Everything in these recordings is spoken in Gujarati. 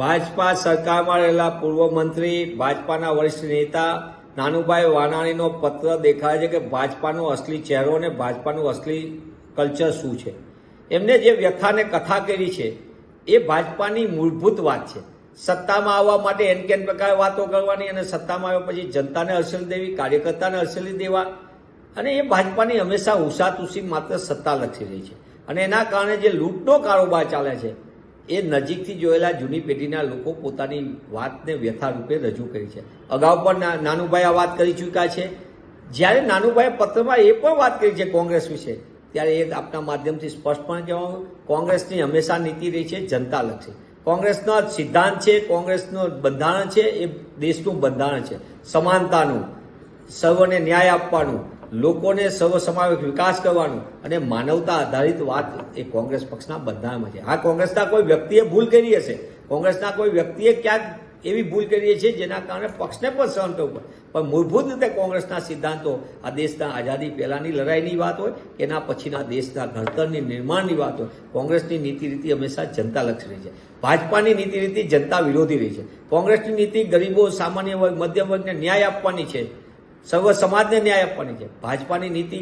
ભાજપા સરકારમાં રહેલા પૂર્વ મંત્રી, ભાજપાના વરિષ્ઠ નેતા, નાનુભાઈ વાનાણીનો પત્ર દેખાય છે કે ભાજપાનો અસલી ચહેરો અને ભાજપાનું અસલી કલ્ચર શું છે? એમને જે વ્યથાને કથા કરી છે, એ ભાજપાની મૂળભૂત વાત છે. સત્તામાં આવવા માટે એન કેન પ્રકારે વાતો કરવાની અને સત્તામાં આવ્યા પછી જનતાને અસલી દેવી, કાર્યકર્તાને હર્ષલી દેવા અને એ ભાજપાની હંમેશા ઉષાતુષી માત્ર સત્તા લખી રહી છે. અને એના કારણે જે લૂંટનો કારોબાર ચાલે છે એ નજીકથી જોયેલા જૂની પેઢીના લોકો પોતાની વાતને વ્યથા રૂપે રજૂ કરી છે. અગાઉ પણ નાનુભાઈ આ વાત કરી ચૂક્યા છે. જ્યારે નાનુભાઈએ પત્રમાં એ પણ વાત કરી છે કોંગ્રેસ વિશે, ત્યારે એ આપના માધ્યમથી સ્પષ્ટપણે કહેવાનું કોંગ્રેસની હંમેશા નીતિ રહી છે, જનતા લક્ષી કોંગ્રેસનો સિદ્ધાંત છે, કોંગ્રેસનું બંધારણ છે, એ દેશનું બંધારણ છે. સમાનતાનું, સર્વને ન્યાય આપવાનું લોકોને સર્વ સમાવેશ વિકાસ કરવાનું અને માનવતા આધારિત વાત એ કોંગ્રેસ પક્ષના બંધારણમાં છે. આ કોંગ્રેસના કોઈ વ્યક્તિએ ભૂલ કરી હશે? કોંગ્રેસના કોઈ વ્યક્તિએ ક્યાંક એવી ભૂલ કરી છે જેના કારણે પક્ષને પણ સહન કરવું પડે? પણ મૂળભૂત રીતે કોંગ્રેસના સિદ્ધાંતો આ દેશના આઝાદી પહેલાંની લડાઈની વાત હોય કે એના પછીના દેશના ઘડતરની નિર્માણની વાત હોય, કોંગ્રેસની નીતિ રીતિ હંમેશા જનતા લક્ષી રહી છે. ભાજપાની નીતિ રીતિ જનતા વિરોધી રહી છે. કોંગ્રેસની નીતિ ગરીબો, સામાન્ય વર્ગ મધ્યમ વર્ગને ન્યાય આપવાની છે. સર્વ સમાજને ન્યાય આપવાની છે. ભાજપાની નીતિ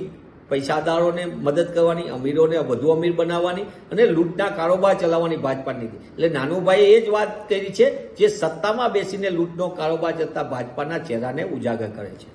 પૈસાદારોને મદદ કરવાની, અમીરોને વધુ અમીર બનાવવાની અને લૂંટના કારોબાર ચલાવવાની ભાજપાની નીતિ. એટલે નાનુભાઈએ એ જ વાત કરી છે, જે સત્તામાં બેસીને લૂંટનો કારોબાર કરતા ભાજપાના ચહેરાને ઉજાગર કરે છે.